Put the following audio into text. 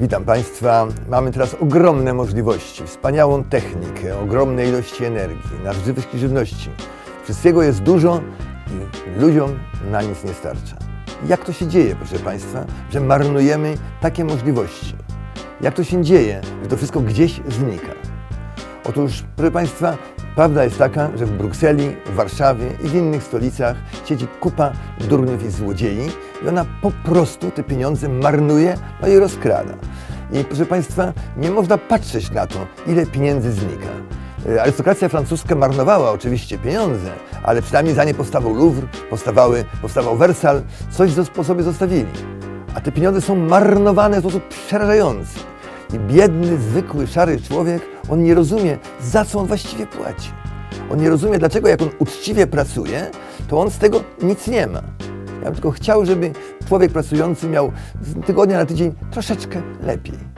Witam Państwa. Mamy teraz ogromne możliwości, wspaniałą technikę, ogromne ilości energii, nadżywych żywności. Wszystkiego jest dużo i ludziom na nic nie starcza. Jak to się dzieje, proszę Państwa, że marnujemy takie możliwości? Jak to się dzieje, że to wszystko gdzieś znika? Otóż, proszę Państwa, prawda jest taka, że w Brukseli, w Warszawie i w innych stolicach siedzi kupa durniów i złodziei i ona po prostu te pieniądze marnuje, no i rozkrada. I proszę Państwa, nie można patrzeć na to, ile pieniędzy znika. E, Arystokracja francuska marnowała oczywiście pieniądze, ale przynajmniej za nie powstawał Louvre, powstawały, powstawał Wersal, coś po sobie zostawili. A te pieniądze są marnowane w sposób przerażający. I biedny, zwykły, szary człowiek, on nie rozumie, za co on właściwie płaci. On nie rozumie, dlaczego jak on uczciwie pracuje, to on z tego nic nie ma. Ja bym tylko chciał, żeby człowiek pracujący miał z tygodnia na tydzień troszeczkę lepiej.